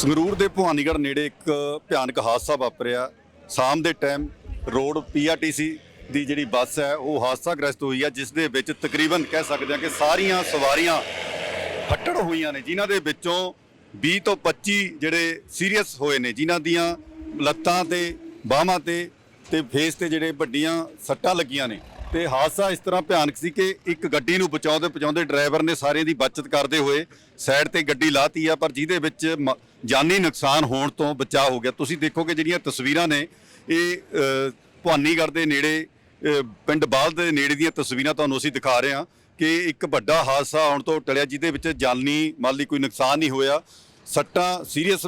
ਸੰਗਰੂਰ ਦੇ ਭਵਾਨੀਗੜ੍ਹ ਨੇੜੇ ਇੱਕ ਭਿਆਨਕ ਹਾਦਸਾ ਵਾਪਰਿਆ। ਸ਼ਾਮ ਦੇ ਟਾਈਮ ਰੋਡ ਪੀਆਰਟੀਸੀ ਦੀ ਜਿਹੜੀ ਬੱਸ ਹੈ, ਉਹ ਹਾਦਸਾਗ੍ਰਸਤ ਹੋਈ ਹੈ, ਜਿਸ ਦੇ ਵਿੱਚ ਤਕਰੀਬਨ ਕਹਿ ਸਕਦੇ ਹਾਂ ਕਿ ਸਾਰੀਆਂ ਸਵਾਰੀਆਂ ਫੱਟੜ ਹੋਈਆਂ ਨੇ, ਜਿਨ੍ਹਾਂ ਦੇ ਵਿੱਚੋਂ 20 ਤੋਂ 25 ਜਿਹੜੇ ਸੀਰੀਅਸ ਹੋਏ ਨੇ, ਜਿਨ੍ਹਾਂ ਦੀਆਂ ਲੱਤਾਂ ਤੇ ਬਾਹਾਂ ਤੇ ਤੇ ਫੇਸ ਤੇ ਜਿਹੜੇ ਵੱਡੀਆਂ ਸੱਟਾਂ ਲੱਗੀਆਂ ਨੇ। ਤੇ ਹਾਦਸਾ ਇਸ ਤਰ੍ਹਾਂ ਭਿਆਨਕ ਸੀ ਕਿ ਇੱਕ ਗੱਡੀ ਨੂੰ ਬਚਾਉਂਦੇ ਬਚਾਉਂਦੇ ਡਰਾਈਵਰ ਨੇ ਸਾਰਿਆਂ ਦੀ ਬਚਤ ਕਰਦੇ ਹੋਏ ਸਾਈਡ ਤੇ ਗੱਡੀ ਲਾਤੀ ਆ, ਪਰ ਜਿਹਦੇ ਵਿੱਚ ਮ- ਜਾਨੀ ਨੁਕਸਾਨ ਹੋਣ ਤੋਂ ਬਚਾਅ ਹੋ ਗਿਆ। ਤੁਸੀਂ ਦੇਖੋਗੇ ਜਿਹੜੀਆਂ ਤਸਵੀਰਾਂ ਨੇ, ਇਹ ਭਵਾਨੀਗੜ੍ਹ ਦੇ ਨੇੜੇ ਪਿੰਡ ਬਾਲ ਦੇ ਨੇੜੇ ਦੀਆਂ ਤਸਵੀਰਾਂ ਤੁਹਾਨੂੰ ਅਸੀਂ ਦਿਖਾ ਰਹੇ ਹਾਂ ਕਿ ਇੱਕ ਵੱਡਾ ਹਾਦਸਾ ਆਉਣ ਤੋਂ ਟਲਿਆ, ਜਿਹਦੇ ਵਿੱਚ ਜਾਨੀ ਮਾਲੀ ਕੋਈ ਨੁਕਸਾਨ ਨਹੀਂ ਹੋਇਆ। ਸੱਟਾਂ ਸੀਰੀਅਸ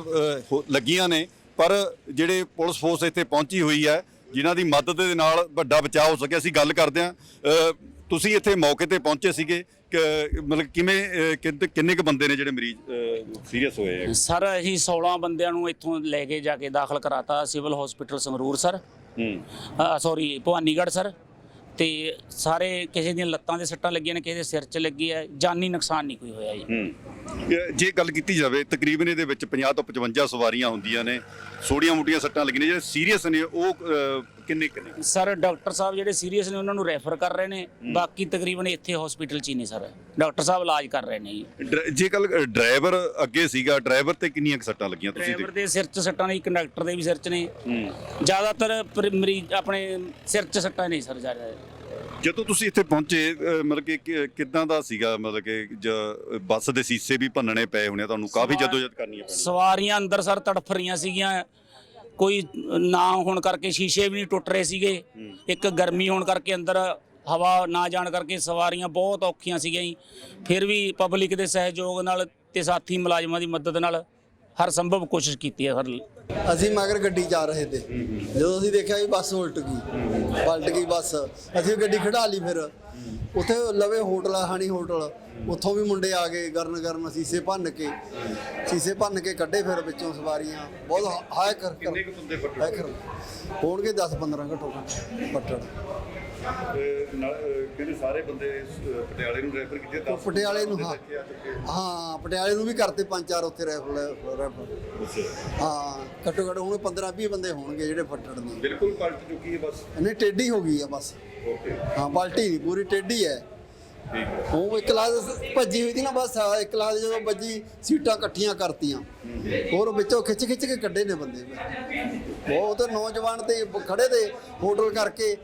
ਲੱਗੀਆਂ ਨੇ, ਪਰ ਜਿਹੜੇ ਪੁਲਿਸ ਫੋਰਸ ਇੱਥੇ ਪਹੁੰਚੀ ਹੋਈ ਹੈ ਜਿਨ੍ਹਾਂ ਦੀ ਮਦਦ ਦੇ ਨਾਲ ਵੱਡਾ ਬਚਾਅ ਹੋ ਸਕਿਆ ਅਸੀਂ ਗੱਲ ਕਰਦੇ ਹਾਂ। ਤੁਸੀਂ ਇੱਥੇ ਮੌਕੇ ਤੇ ਪਹੁੰਚੇ ਸੀਗੇ ਕਿ ਮਤਲਬ ਕਿਵੇਂ ਕਿੰਨੇ ਕਿੰਨੇ ਕੁ ਬੰਦੇ ਨੇ ਜਿਹੜੇ ਮਰੀਜ਼ ਸੀਰੀਅਸ ਹੋਏ ਸਰ ਅਸੀਂ 16 ਬੰਦਿਆਂ ਨੂੰ ਇੱਥੋਂ ਲੈ ਕੇ ਜਾ ਕੇ ਦਾਖਲ ਕਰਾਤਾ ਸਿਵਲ ਹਸਪੀਟਲ ਸੰਗਰੂਰ ਸਰ। ਹੂੰ। Sorry Bhawanigarh sir. ਤੇ ਸਾਰੇ ਕਿਸੇ ਦੀਆਂ ਲੱਤਾਂ ਦੇ ਸੱਟਾਂ ਲੱਗੀਆਂ ਨੇ ਕਿਸੇ ਦੇ ਸਿਰ 'ਚ ਲੱਗੀ ਹੈ। ਜਾਨੀ ਨੁਕਸਾਨ ਨਹੀਂ ਕੋਈ ਹੋਇਆ ਜੀ। ਹੂੰ। ਜੇ ਗੱਲ ਕੀਤੀ ਜਾਵੇ ਤਕਰੀਬਨ ਇਹਦੇ ਵਿੱਚ 50 ਤੋਂ 55 ਸਵਾਰੀਆਂ ਹੁੰਦੀਆਂ ਨੇ। ਛੋਟੀਆਂ ਮੋਟੀਆਂ ਸੱਟਾਂ ਲੱਗੀਆਂ ਨੇ। ਜਿਹੜੇ ਸੀਰੀਅਸ ਨੇ ਉਹ ਅ, ਕਿੰਨੇ ਕਿੰਨੇ ਸਰ ਡਾਕਟਰ ਸਾਹਿਬ ਜਿਹੜੇ ਸੀਰੀਅਸ ਨੇ ਉਹਨਾਂ ਨੂੰ ਰੈਫਰ ਕਰ ਰਹੇ ਨੇ। ਬਾਕੀ ਤਕਰੀਬਨ ਇੱਥੇ ਹਸਪੀਟਲ 'ਚ ਹੀ ਨੇ ਸਰ। ਡਾਕਟਰ ਸਾਹਿਬ ਇਲਾਜ ਕਰ ਰਹੇ ਨੇ ਜੀ। ਡਰ- ਜੇ ਗੱਲ ਡਰਾਈਵਰ ਅੱਗੇ ਸੀਗਾ ਡਰਾਈਵਰ ਤੇ ਕਿੰਨੀਆਂ ਕੁ ਸੱਟਾਂ ਲੱਗੀਆਂ ਤੁਸੀਂ ਡਰਾਈਵਰ ਦੇ ਸਿਰ 'ਚ ਸੱਟਾਂ ਨੇ ਕੰਡਕਟਰ ਦੇ ਵੀ ਸਿਰ 'ਚ ਨੇ। ਜ਼ਿਆਦਾਤਰ ਪਰ- ਮਰੀਜ਼ ਆਪਣੇ ਸਿਰ 'ਚ ਸੱਟਾਂ ਨਹੀਂ ਸਰ ਜ਼ਿਆਦਾ। ਜਦੋਂ ਤੁਸੀਂ ਇੱਥੇ ਪਹੁੰਚੇ ਮਤਲਬ ਕਿ ਕਿ- ਕਿੱਦਾਂ ਦਾ ਸੀਗਾ? ਮਤਲਬ ਕਿ ਜ- ਬੱਸ ਦੇ ਸੀਸੇ ਵੀ ਭੰਨਣੇ ਪਏ ਹੋਣੇ ਤੁਹਾਨੂੰ? ਕਾਫੀ ਸਵਾਰ- ਜਦੋਜਦ ਕਰਨੀ ਪੈਣੀ ਸਵਾਰੀਆਂ ਅੰਦਰ ਸਰ ਤੜਫ ਰਹੀਆਂ ਸੀਗੀਆਂ। ਕੋਈ ਨਾ ਹੋਣ ਕਰਕੇ ਸ਼ੀਸ਼ੇ ਵੀ ਨਹੀਂ ਟੁੱਟ ਰਹੇ ਸੀਗੇ। ਇੱਕ ਗਰਮੀ ਹੋਣ ਕਰਕੇ ਅੰਦਰ ਹਵਾ ਨਾ ਜਾਣ ਕਰਕੇ ਸਵਾਰੀਆਂ ਬਹੁਤ ਔਖੀਆਂ ਸੀਗੀਆਂ ਜੀ। ਫਿਰ ਵੀ ਪਬਲਿਕ ਦੇ ਸਹਿਯੋਗ ਨਾਲ ਤੇ ਸਾਥੀ ਮੁਲਾਜ਼ਮਾਂ ਦੀ ਮਦਦ ਨਾਲ ਹਰ ਸੰਭਵ ਕੋਸ਼ਿਸ਼ ਕੀਤੀ ਹੈ ਹਰ ਅਸੀਂ ਮਗਰ ਗੱਡੀ ਜਾ ਰਹੇ ਤੇ। ਜਦੋਂ ਅਸੀਂ ਦੇਖਿਆ ਕਿ ਬੱਸ ਉਲਟ ਗਈ ਪਲਟ ਗਈ ਬੱਸ ਅਸੀਂ ਗੱਡੀ ਖੜਾ ਲਈ ਫਿਰ। ਉੱਥੇ ਲਵੇ ਹੋਟਲ ਆ ਹਾਣੀ ਹੋਟਲ। ਉੱਥੋਂ ਵੀ ਮੁੰਡੇ ਆ ਗਏ ਗਰਨ ਗਰਨ ਸੀਸੇ ਭੰਨ ਕੇ। ਸੀਸੇ ਭੰਨ ਕੇ ਕੱਢੇ ਫਿਰ ਵਿੱਚੋਂ ਸਵਾਰੀਆਂ। ਬਹੁਤ ਹਾਇ ਕਰ ਕਿੰਨੇ ਕੁ ਬੰਦੇ ਹਾਇ ਕਰ ਹੋਣਗੇ 10 15 ਘੱਟੋ ਫੱਟੜ। ਕਹਿੰਦੇ ਸਾਰੇ ਬੰਦੇ ਪਟਿਆਲੇ ਨੂੰ ਰੈਫਰ ਕੀਤੇ ਉਹ ਪਟਿਆਲੇ ਨੂੰ ਹਾਂ। ਹਾਂ ਪਟਿਆਲੇ ਨੂੰ ਵੀ ਕਰਤੇ ਪੰਜ ਚਾਰ ਉੱਥੇ ਰੈਫਲ ਹਾਂ ਘੱਟੋ ਘੱਟ ਹੁਣ 15 20 ਬੰਦੇ ਹੋਣਗੇ ਜਿਹੜੇ ਫੱਟੜ ਨੇ। ਬਿਲਕੁਲ ਪਲਟ ਚੁੱਕੀ ਹੈ ਬੱਸ। ਨਹੀਂ ਟੇਢੀ ਹੋ ਗਈ ਆ ਬਸ। ਓਕੇ ਹਾਂ ਪਲਟੀ ਨਹੀਂ ਪੂਰੀ ਟੇਢੀ ਹੈ। ਠੀਕ ਹੈ। ਉਹ ਇੱਕ ਲਾਦ ਭੱਜੀ ਹੋਈ ਸੀ ਨਾ ਬਸ ਆ, ਇੱਕ ਲਾਦ ਜਦੋਂ ਵੱਜੀ ਸੀਟਾਂ ਇਕੱਠੀਆਂ ਕਰਤੀਆਂ। ਹੋਰ ਵਿੱਚੋਂ ਖਿੱਚ ਖਿੱਚ ਕੇ ਕੱਢੇ ਨੇ ਬੰਦੇ। ਬਹੁਤ ਨੌਜਵਾਨ ਤੇ ਖੜੇ ਤੇ ਹੋਟਲ ਕਰਕੇ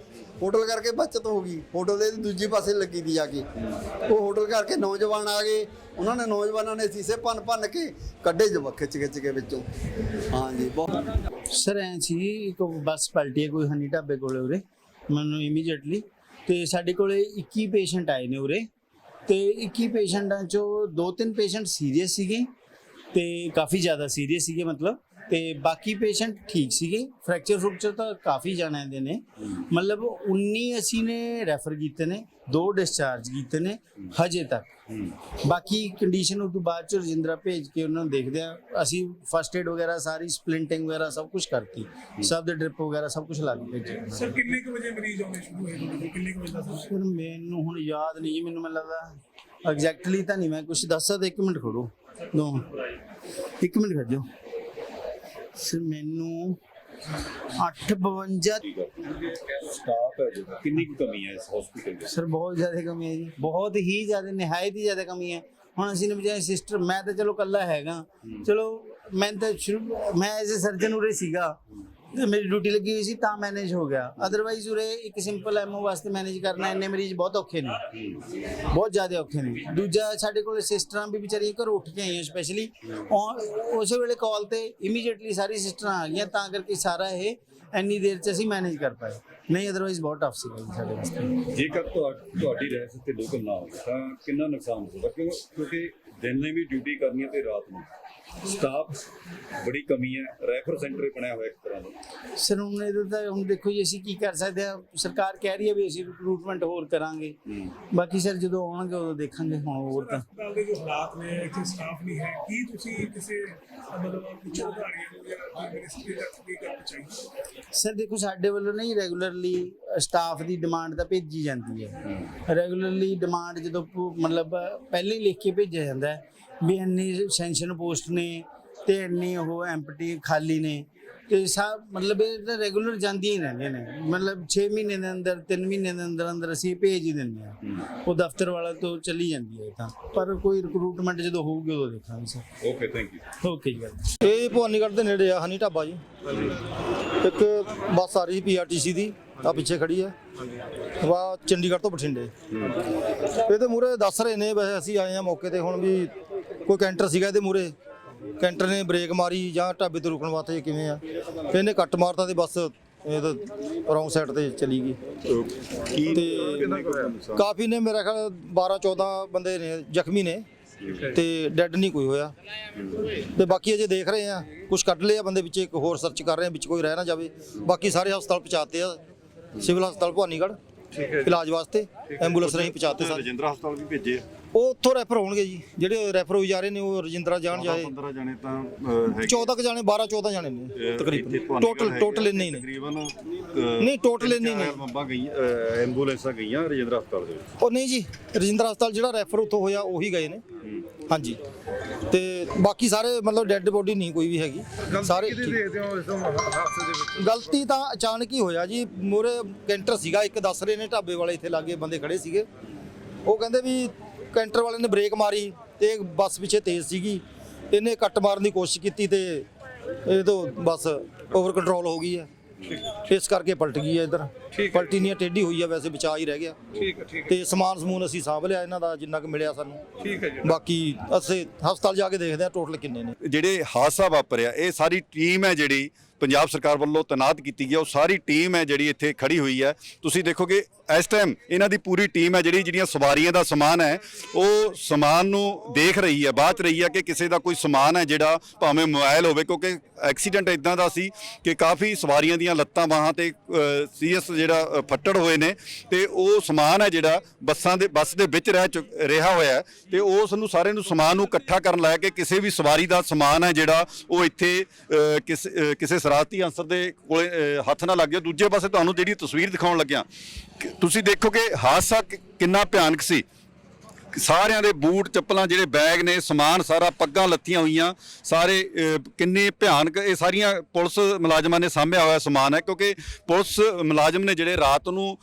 ਹੋਟਲ ਕਰਕੇ ਬਚਤ ਹੋ ਗਈ। ਹੋਟਲ ਦੇ ਦੂਜੀ ਪਾਸੇ ਲੱਗੀ ਦੀ ਜਾ ਕੇ। ਉਹ ਹੋਟਲ ਕਰਕੇ ਨੌਜਵਾਨ ਆ ਗਏ। ਉਹਨਾਂ ਨੇ ਨੌਜਵਾਨਾਂ ਨੇ ਸੀਸੇ ਭੰਨ ਭੰਨ ਕੇ ਕੱਢੇ ਜਬ ਖਿੱਚ ਖਿੱਚ ਕੇ ਵਿੱਚੋਂ। ਹਾਂਜੀ ਬਹੁਤ। ਸਰ ਐਂ ਸੀ ਇੱਕ ਬੱਸ ਪਲਟੀ ਹੈ ਕੋਈ ਹਨੀ ਢਾਬੇ ਕੋਲੇ ਉਰੇ? ਮੈਨੂੰ ਇਮੀਡੀਏਟਲੀ ਤੇ ਸਾਡੇ ਕੋਲੇ 21 ਪੇਸ਼ੈਂਟ ਆਏ ਨੇ ਉਰੇ। ਤੇ 21 ਪੇਸ਼ੈਂਟਾਂ ਚੋਂ ਦੋ ਤਿੰਨ ਪੇਸ਼ੈਂਟ ਸੀਰੀਅਸ ਸੀਗੇ ਤੇ ਕਾਫੀ ਜ਼ਿਆਦਾ ਸੀਰੀਅਸ ਸੀਗੇ ਮਤਲਬ। ਤੇ ਬਾਕੀ ਪੇਸ਼ੈਂਟ ਠੀਕ ਸੀਗੇ। ਫ੍ਰੈਕਚਰ ਫ੍ਰੈਕਚਰ ਤਾਂ ਕਾਫੀ ਜਾਣਿਆਂ ਦੇ ਨੇ। ਮਤਲਬ 19 ਅਸੀਂ ਨੇ ਰੈਫਰ ਕੀਤੇ ਨੇ ਦੋ ਡਿਸਚਾਰਜ ਕੀਤੇ ਨੇ ਹਜੇ ਤੱਕ। ਬਾਕੀ ਕੰਡੀਸ਼ਨ ਉਹ ਤੋਂ ਬਾਅਦ ਚ ਰਜਿੰਦਰਾ ਭੇਜ ਕੇ ਉਹਨਾਂ ਨੂੰ ਦੇਖਦੇ ਆ ਅਸੀਂ ਫਸਟ ਏਡ ਵਗੈਰਾ ਸਾਰੀ ਸਪਲਿੰਟਿੰਗ ਵਗੈਰਾ ਸਭ ਕੁਝ ਕਰਤੀ। ਸਭ ਦੇ ਡ੍ਰਿਪ ਵਗੈਰਾ ਸਭ ਕੁਝ ਲੱਗ ਭੇਜਿਆ ਸਰ ਕਿੰਨੇ ਕੁ ਵਜੇ ਮਰੀਜ਼ ਆਉਣੇ ਸ਼ੁਰੂ ਹੋਏ ਤੁਹਾਡੇ ਕਿੰਨੇ ਕੁ ਵਜੇ ਦਾ ਸਰ ਮੈਨੂੰ ਹੁਣ ਯਾਦ ਨਹੀਂ ਜੀ ਮੈਨੂੰ ਮੈਨੂੰ ਲੱਗਦਾ ਐਗਜ਼ੈਕਟਲੀ ਤਾਂ ਨਹੀਂ ਮੈਂ ਕੁਝ ਦੱਸ ਸਕਦਾ ਇੱਕ ਮਿੰਟ ਖੜੋ। ਦੋ। ਇੱਕ ਮਿੰਟ ਖੜ ਜਾਓ। ਸਰ ਮੈਨੂੰ 852 ਸਟਾਫ ਹੈ। ਜਿਹੜਾ। ਕਿੰਨੀ ਕੁ ਕਮੀ ਹੈ ਇਸ ਹਸਪੀਟਲ ਵਿੱਚ? ਸਰ ਬਹੁਤ ਜ਼ਿਆਦਾ ਕਮੀ ਹੈ ਜੀ। ਬਹੁਤ ਹੀ ਜ਼ਿਆਦਾ ਨਿਹਾਇਤ ਹੀ ਜ਼ਿਆਦਾ ਕਮੀ ਹੈ। ਹੁਣ ਅਸੀਂ ਨੇ ਬਜਾਏ ਸਿਸਟਰ ਮੈਂ ਤਾਂ ਚਲੋ ਕੱਲਾ ਹੈਗਾ। ਚਲੋ ਮੈਂ ਤਾਂ ਸ਼ੁਰੂ ਮੈਂ ਐਜ਼ ਅ ਸਰਜਨ ਉਰੇ ਸੀਗਾ। ਮੇਰੀ ਡਿਊਟੀ ਲੱਗੀ ਹੋਈ ਸੀ, ਤਾਂ ਮੈਨੇਜ ਹੋ ਗਿਆ। ਅਦਰਵਾਈਜ਼ ਉਰੇ ਇੱਕ ਸਿੰਪਲ ਐਮਓ ਵਾਸਤੇ ਮੈਨੇਜ ਕਰਨਾ ਇੰਨੇ ਮਰੀਜ਼ ਬਹੁਤ ਔਖੇ ਨੇ। ਬਹੁਤ ਜ਼ਿਆਦਾ ਔਖੇ ਨੇ। ਦੂਜਾ, ਸਾਡੇ ਕੋਲ ਸਿਸਟਰਾਂ ਵੀ ਵਿਚਾਰੀਆਂ ਘਰੋਂ ਉੱਠ ਕੇ ਆਈਆਂ ਸਪੈਸ਼ਲੀ ਉਸੇ ਵੇਲੇ ਕਾਲ ਤੇ ਇਮੀਡੀਏਟਲੀ ਸਾਰੀ ਸਿਸਟਰਾਂ ਆ ਗਈਆਂ, ਤਾਂ ਕਰਕੇ ਸਾਰਾ ਇਹ ਇੰਨੀ ਦੇਰ ਚ ਅਸੀਂ ਮੈਨੇਜ ਕਰ ਪਾਏ। ਨਹੀਂ ਅਦਰਵਾਈਜ਼ ਬਹੁਤ ਟਫ ਸੀਗਾ ਜੀ ਸਾਡੇ ਵਾਸਤੇ। ਜੇਕਰ ਤੁਹਾ- ਤੁਹਾਡੀ ਰਹਿਸ ਤੇ ਲੋਕਲ ਨਾ ਹੋਵੇ, ਤਾਂ ਕਿੰਨਾ ਨੁਕਸਾਨ ਹੋਊਗਾ? ਕਿਉਂ, ਕਿਉਂਕਿ ਦਿਨ ਨੇ ਵੀ ਡਿਊਟੀ ਕਰਨੀ ਹੈ ਤੇ ਰਾਤ ਨੂੰ। ਸਟਾਫ ਬੜੀ ਕਮੀ ਹੈ। ਰੈਫਰ ਸੈਂਟਰ ਬਣਿਆ ਹੋਇਆ ਇੱਕ ਤਰ੍ਹਾਂ ਦਾ। ਸਰ ਹੁਣ ਇਹਦਾ ਤਾਂ ਹੁਣ ਦੇਖੋ ਜੀ ਅਸੀਂ ਕੀ ਕਰ ਸਕਦੇ ਆ ਸਰਕਾਰ ਕਹਿ ਰਹੀ ਹੈ ਵੀ ਅਸੀਂ ਰਿਕਰੂਟਮੈਂਟ ਹੋਰ ਕਰਾਂਗੇ। ਬਾਕੀ ਸਰ ਜਦੋਂ ਆਉਣਗੇ ਉਦੋਂ ਦੇਖਾਂਗੇ ਹੁਣ ਹੋਰ ਤਾਂ। ਹਸਪਤਾਲ ਦੇ ਜੋ ਹਾਲਾਤ ਨੇ ਇੱਥੇ ਸਟਾਫ ਨਹੀਂ ਹੈ। ਕੀ ਤੁਸੀਂ ਕਿਸੇ ਮਤਲਬ ਉੱਚ ਅਧਿਕਾਰੀਆਂ ਨੂੰ ਜਾਂ ਮਿਨਿਸਟਰੀ ਤੱਕ ਕੀ ਕਰਨਾ ਚਾਹੀਦਾ ਸਰ ਦੇਖੋ ਸਾਡੇ ਵੱਲੋਂ ਨਹੀਂ ਰੈਗੂਲਰਲੀ ਸਟਾਫ ਦੀ ਡਿਮਾਂਡ ਤਾਂ ਭੇਜੀ ਜਾਂਦੀ ਹੈ। ਰੈਗੂਲਰਲੀ ਡਿਮਾਂਡ ਜਦੋਂ ਮਤਲਬ ਪਹਿਲਾਂ ਹੀ ਲਿਖ ਕੇ ਭੇਜਿਆ ਜਾਂਦਾ ਹੈ। ਵੀ ਇੰਨੀ ਸੈਂਸ਼ਨ ਪੋਸਟ ਨੇ ਤੇ ਇੰਨੀ ਉਹ ਐਮਪਟੀ ਖਾਲੀ ਨੇ ਤੇ ਸਾ ਮਤਲਬ ਇਹ ਤਾਂ ਰੈਗੂਲਰ ਜਾਂਦੀਆਂ ਹੀ ਰਹਿੰਦੀਆਂ ਨੇ। ਮਤਲਬ 6 ਮਹੀਨੇ ਦੇ ਅੰਦਰ 3 ਮਹੀਨੇ ਦੇ ਅੰਦਰ ਅੰਦਰ ਅਸੀਂ ਭੇਜ ਹੀ ਦਿੰਦੇ ਆ ਉਹ ਦਫ਼ਤਰ ਵਾਲਾ ਤੋਂ ਚੱਲੀ ਜਾਂਦੀ ਹੈ ਇਹ ਤਾਂ। ਪਰ ਕੋਈ ਰਿਕਰੂਟਮੈਂਟ ਜਦੋਂ ਹੋਊਗੀ ਉਦੋਂ ਦੇਖਾਂਗੇ sir. Okay thank you okay ਜੀ। ਇਹ ਭਵਾਨੀਗੜ੍ਹ ਦੇ ਨੇੜੇ ਆ ਹਨੀ ਢਾਬਾ ਜੀ। ਇੱਕ ਬੱਸ ਆ ਰਹੀ ਸੀ ਪੀਆਰਟੀਸੀ ਦੀ ਆ ਪਿੱਛੇ ਖੜੀ ਹੈ। ਵਾ ਚੰਡੀਗੜ੍ਹ ਤੋਂ ਬਠਿੰਡੇ। ਇਹਦੇ ਮੂਰੇ ਦੱਸ ਰਹੇ ਨੇ ਵੈਸੇ ਅਸੀਂ ਆਏ ਆ ਮੌਕੇ ਤੇ ਹੁਣ ਵੀ ਕੋਈ ਕੈਂਟਰ ਸੀਗਾ ਇਹਦੇ ਮੂਰੇ ਕੈਂਟਰ ਨੇ ਬ੍ਰੇਕ ਮਾਰੀ ਜਾਂ ਢਾਬੇ ਤੇ ਰੁਕਣ ਵਾਸਤੇ ਕਿਵੇਂ ਆ। ਤੇ ਇਹਨੇ ਕੱਟ ਮਾਰਤਾ ਤੇ ਬੱਸ ਇਹ ਤਾਂ ਰੌਂਗ ਸਾਈਡ ਤੇ ਚਲੀ ਗਈ। ਤੇ ਕਾਫੀ ਨੇ ਮੇਰਾ ਖਿਆਲ 12 14 ਬੰਦੇ ਨੇ ਜ਼ਖਮੀ ਨੇ ਤੇ ਡੈੱਡ ਨਹੀਂ ਕੋਈ ਹੋਇਆ। ਤੇ ਬਾਕੀ ਅਜੇ ਦੇਖ ਰਹੇ ਆ ਕੁਝ ਕੱਢ ਲਏ ਆ ਬੰਦੇ ਵਿੱਚ ਇੱਕ ਹੋਰ ਸਰਚ ਕਰ ਰਹੇ ਆ ਵਿੱਚ ਕੋਈ ਰਹਿ ਨਾ ਜਾਵੇ। ਬਾਕੀ ਸਾਰੇ ਹਸਪਤਾਲ ਪਹੁੰਚਾਤੇ ਆ ਸਿਵਲ ਹਸਪਤਾਲ ਭਵਾਨੀਗੜ੍ਹ ਇਲਾਜ ਵਾਸਤੇ ਐਂਬੂਲੈਂਸ ਰਾਹੀਂ ਪਹੁੰਚਾਤੇ ਸਾਰੇ। ਰਜਿੰਦਰਾ ਹਸਪਤਾਲ ਵੀ ਭੇਜੇ ਆ। ਉਹ ਉੱਥੋਂ ਰੈਫਰ ਹੋਣਗੇ ਜੀ ਜਿਹੜੇ ਰੈਫਰ ਹੋਈ ਜਾ ਰਹੇ ਨੇ ਉਹ ਰਜਿੰਦਰਾ ਜਾਣ ਜਾਏ। 15 ਜਾਣੇ ਤਾਂ ਹੈਗੇ। 14 ਕੁ ਜਾਣੇ 12 14 ਜਾਣੇ ਨੇ ਤਕਰੀਬਨ। ਟੋਟਲ ਟੋਟਲ ਇੰਨੇ ਹੀ ਨੇ। ਤਕਰੀਬਨ ਨਹੀਂ, total ਇੰਨੇ ਹੀ ਨੇ। ਗਈਆਂ ਅਹ, ਐਂਬੂਲੈਂਸਾਂ ਗਈਆਂ ਰਜਿੰਦਰਾ ਹਸਪਤਾਲ ਦੇ ਵਿੱਚ। ਉਹ ਨਹੀਂ ਜੀ ਰਜਿੰਦਰਾ ਹਸਪਤਾਲ ਜਿਹੜਾ ਰੈਫਰ ਉੱਥੋਂ ਹੋਇਆ ਉਹੀ ਗਏ ਨੇ। ਹਾਂਜੀ। ਤੇ ਬਾਕੀ ਸਾਰੇ ਮਤਲਬ ਡੈੱਡ ਬੋਡੀ ਨਹੀਂ ਕੋਈ ਵੀ ਹੈਗੀ। ਸਾਰੇ ਦੇਖਦੇ ਹੋ ਇਸ ਹਾਦਸੇ ਦੇ ਵਿੱਚ? ਗਲਤੀ ਤਾਂ ਅਚਾਨਕ ਹੀ ਹੋਇਆ ਜੀ। ਮੂਰੇ ਕੈਂਟਰ ਸੀਗਾ ਇੱਕ ਦੱਸ ਰਹੇ ਨੇ ਢਾਬੇ ਵਾਲੇ ਇੱਥੇ ਲਾਗੇ ਬੰਦੇ ਖੜੇ ਸੀਗੇ। ਉਹ ਕਹਿੰਦੇ ਵੀ ਕੈਂਟਰ ਵਾਲੇ ਨੇ ਬ੍ਰੇਕ ਮਾਰੀ ਤੇ ਬੱਸ ਪਿੱਛੇ ਤੇਜ਼ ਸੀਗੀ। ਇਹਨੇ ਕੱਟ ਮਾਰਨ ਦੀ ਕੋਸ਼ਿਸ਼ ਕੀਤੀ ਤੇ ਇਹ ਤੋਂ ਬੱਸ ਓਵਰ ਕੰਟਰੋਲ ਹੋ ਗਈ ਹੈ। ਇਸ ਕਰਕੇ ਪਲਟ ਗਈ ਹੈ ਇਧਰ। ਪਲਟੀ ਨਹੀਂ ਹੈ, ਟੇਢੀ ਹੋਈ ਹੈ ਵੈਸੇ ਬਚਾ ਹੀ ਰਹਿ ਗਿਆ। ਠੀਕ ਹੈ ਠੀਕ ਤੇ ਸਮਾਨ ਸਮੂਨ ਅਸੀਂ ਸਾਂਭ ਲਿਆ ਇਹਨਾਂ ਦਾ ਜਿੰਨਾ ਕੁ ਮਿਲਿਆ ਸਾਨੂੰ। ਠੀਕ ਹੈ ਜੀ। ਬਾਕੀ ਅਸੀਂ ਹਸਪਤਾਲ ਜਾ ਕੇ ਦੇਖਦੇ ਹਾਂ ਟੋਟਲ ਕਿੰਨੇ ਨੇ। ਜਿਹੜੇ ਹਾਦਸਾ ਵਾਪਰਿਆ ਇਹ ਸਾਰੀ ਟੀਮ ਹੈ ਜਿਹੜੀ ਪੰਜਾਬ ਸਰਕਾਰ ਵੱਲੋਂ ਤੈਨਾਤ ਕੀਤੀ ਗਈ ਹੈ। ਉਹ ਸਾਰੀ ਟੀਮ ਹੈ ਜਿਹੜੀ ਇੱਥੇ ਖੜੀ ਹੋਈ ਹੈ। ਤੁਸੀਂ ਦੇਖੋਗੇ ਇਸ ਟਾਈਮ ਇਹਨਾਂ ਦੀ ਪੂਰੀ ਟੀਮ ਹੈ ਜਿਹੜੀ ਜਿਹੜੀਆਂ ਸਵਾਰੀਆਂ ਦਾ ਸਮਾਨ ਹੈ ਉਹ ਸਮਾਨ ਨੂੰ ਦੇਖ ਰਹੀ ਹੈ ਬਾਤ ਰਹੀ ਹੈ ਕਿ ਕਿਸੇ ਦਾ ਕੋਈ ਸਮਾਨ ਹੈ ਜਿਹੜਾ ਭਾਵੇਂ ਮੋਬਾਈਲ ਹੋਵੇ ਕਿਉਂਕਿ ਐਕਸੀਡੈਂਟ ਇਦਾਂ ਦਾ ਸੀ ਕਿ ਕਾਫੀ ਸਵਾਰੀਆਂ ਦੀਆਂ ਲੱਤਾਂ ਬਾਹਾਂ ਤੇ ਸੀਰੀਅਸ ਜਿਹੜਾ ਜਿਹੜਾ ਫੱਟੜ ਹੋਏ ਨੇ ਤੇ ਉਹ ਸਮਾਨ ਹੈ ਜਿਹੜਾ ਬੱਸਾਂ ਦੇ ਬੱਸ ਦੇ ਵਿੱਚ ਰਹਿ ਚੁੱਕ- ਰਿਹਾ ਹੋਇਆ ਹੈ ਤੇ ਉਸ ਨੂੰ ਸਾਰੇ ਨੂੰ ਸਮਾਨ ਨੂੰ ਇਕੱਠਾ ਕਰਨ ਲੈ ਕੇ ਕਿਸੇ ਵੀ ਸਵਾਰੀ ਦਾ ਸਮਾਨ ਹੈ ਜਿਹੜਾ ਉਹ ਇੱਥੇ ਅ, ਕਿਸੇ ਅ, ਸਰਾਰਤੀ ਅੰਸਰ ਦੇ ਕੋਲੇ ਹੱਥ ਨਾ ਲੱਗ ਜਾਏ ਦੂਜੇ ਪਾਸੇ ਤੁਹਾਨੂੰ ਜਿਹੜੀ ਤਸਵੀਰ ਦਿਖਾਉਣ ਲੱਗਿਆ ਤੁਸੀਂ ਦੇਖੋ ਕਿ ਹਾਦਸਾ ਕਿ- ਕਿੰਨਾ ਭਿਆਨਕ ਸੀ। ਸਾਰਿਆਂ ਦੇ ਬੂਟ ਚੱਪਲਾਂ ਜਿਹੜੇ ਬੈਗ ਨੇ ਸਮਾਨ ਸਾਰਾ ਪੱਗਾਂ ਲੱਥੀਆਂ ਹੋਈਆਂ। ਸਾਰੇ ਕਿੰਨੇ ਭਿਆਨਕ ਇਹ ਸਾਰੀਆਂ ਪੁਲਿਸ ਮੁਲਾਜ਼ਮਾਂ ਨੇ ਸਾਂਭਿਆ ਹੋਇਆ ਸਮਾਨ ਹੈ ਕਿਉਂਕਿ ਪੁਲਿਸ ਮੁਲਾਜ਼ਮ ਨੇ ਜਿਹੜੇ ਰਾਤ ਨੂੰ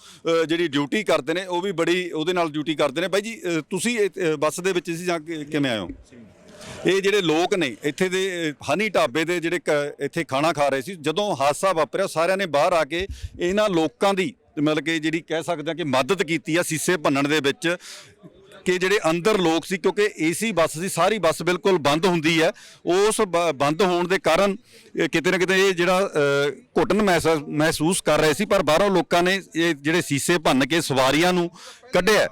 ਜਿਹੜੀ ਡਿਊਟੀ ਕਰਦੇ ਨੇ ਉਹ ਵੀ ਬੜੀ ਉਹਦੇ ਨਾਲ ਡਿਊਟੀ ਕਰਦੇ ਨੇ। ਬਾਈ ਜੀ ਤੁਸੀਂ ਇਹ, ਬੱਸ ਦੇ ਵਿੱਚ ਸੀ ਜਾਂ ਕਿਵੇਂ ਆਏ ਹੋ? ਇਹ ਜਿਹੜੇ ਲੋਕ ਨੇ ਇੱਥੇ ਦੇ ਹਨੀ ਢਾਬੇ ਦੇ ਜਿਹੜੇ ਕ- ਇੱਥੇ ਖਾਣਾ ਖਾ ਰਹੇ ਸੀ ਜਦੋਂ ਹਾਦਸਾ ਵਾਪਰਿਆ ਸਾਰਿਆਂ ਨੇ ਬਾਹਰ ਆ ਕੇ ਇਹਨਾਂ ਲੋਕਾਂ ਦੀ ਮਤਲਬ ਕਿ ਜਿਹੜੀ ਕਹਿ ਸਕਦੇ ਆ ਕਿ ਮਦਦ ਕੀਤੀ ਆ ਸੀਸੇ ਭੰਨਣ ਦੇ ਵਿੱਚ। ਕਿ ਜਿਹੜੇ ਅੰਦਰ ਲੋਕ ਸੀ ਕਿਉਂਕਿ ਏਸੀ ਬੱਸ ਸੀ ਸਾਰੀ ਬੱਸ ਬਿਲਕੁਲ ਬੰਦ ਹੁੰਦੀ ਹੈ। ਉਸ ਬ- ਬੰਦ ਹੋਣ ਦੇ ਕਾਰਨ ਕਿਤੇ ਨਾ ਕਿਤੇ ਇਹ ਜਿਹੜਾ ਅਹ, ਘੁੱਟਣ ਮਹਿਸੂਸ ਮਹਿਸੂਸ ਕਰ ਰਹੇ ਸੀ ਪਰ ਬਾਹਰੋਂ ਲੋਕਾਂ ਨੇ ਇਹ ਜਿਹੜੇ ਸੀਸੇ ਭੰਨ ਕੇ ਸਵਾਰੀਆਂ ਨੂੰ ਕੱਢਿਆ।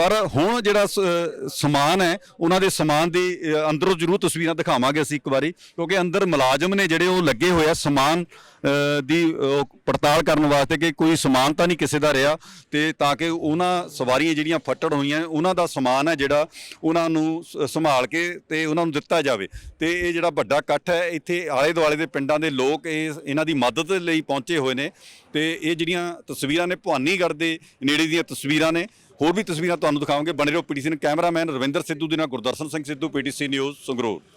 ਪਰ ਹੁਣ ਜਿਹੜਾ ਸ- ਸਮਾਨ ਹੈ, ਉਹਨਾਂ ਦੇ ਸਮਾਨ ਦੀ ਅੰਦਰੋਂ ਜ਼ਰੂਰ ਤਸਵੀਰਾਂ ਦਿਖਾਵਾਂਗੇ ਅਸੀਂ ਇੱਕ ਵਾਰੀ, ਕਿਉਂਕਿ ਅੰਦਰ ਮੁਲਾਜ਼ਮ ਨੇ ਜਿਹੜੇ ਉਹ ਲੱਗੇ ਹੋਏ ਆ ਸਮਾਨ ਦੀ ਪੜਤਾਲ ਕਰਨ ਵਾਸਤੇ ਕਿ ਕੋਈ ਸਮਾਨ ਤਾਂ ਨਹੀਂ ਕਿਸੇ ਦਾ ਰਿਹਾ, ਤੇ ਤਾਂ ਕਿ ਉਹਨਾਂ ਸਵਾਰੀਆਂ ਜਿਹੜੀਆਂ ਫੱਟੜ ਹੋਈਆਂ, ਉਹਨਾਂ ਦਾ ਸਮਾਨ ਹੈ ਜਿਹੜਾ ਉਹਨਾਂ ਨੂੰ ਸ- ਸੰਭਾਲ ਕੇ ਤੇ ਉਹਨਾਂ ਨੂੰ ਦਿੱਤਾ ਜਾਵੇ। ਤੇ ਇਹ ਜਿਹੜਾ ਵੱਡਾ ਇਕੱਠ ਹੈ, ਇੱਥੇ ਆਲੇ ਦੁਆਲੇ ਦੇ ਪਿੰਡਾਂ ਦੇ ਲੋਕ ਇਹ, ਇਹਨਾਂ ਦੀ ਮਦਦ ਲਈ ਪਹੁੰਚੇ ਹੋਏ ਨੇ, ਤੇ ਇਹ ਜਿਹੜੀਆਂ ਤਸਵੀਰਾਂ ਨੇ, ਭਵਾਨੀਗੜ੍ਹ ਦੇ ਨੇੜੇ ਦੀਆਂ ਤਸਵੀਰਾਂ ਨੇ ਹੋਰ ਵੀ ਤਸਵੀਰਾਂ ਤੁਹਾਨੂੰ ਦਿਖਾਵਾਂਗੇ। ਬਣੇ ਰਹੋ ਪੀਟੀਸੀ ਕੈਮਰਾਮੈਨ ਰਵਿੰਦਰ ਸਿੱਧੂ ਦੇ ਨਾਲ ਗੁਰਦਰਸ਼ਨ ਸਿੰਘ ਸਿੱਧੂ, ਪੀਟੀਸੀ ਨਿਊਜ਼ ਸੰਗਰੂਰ।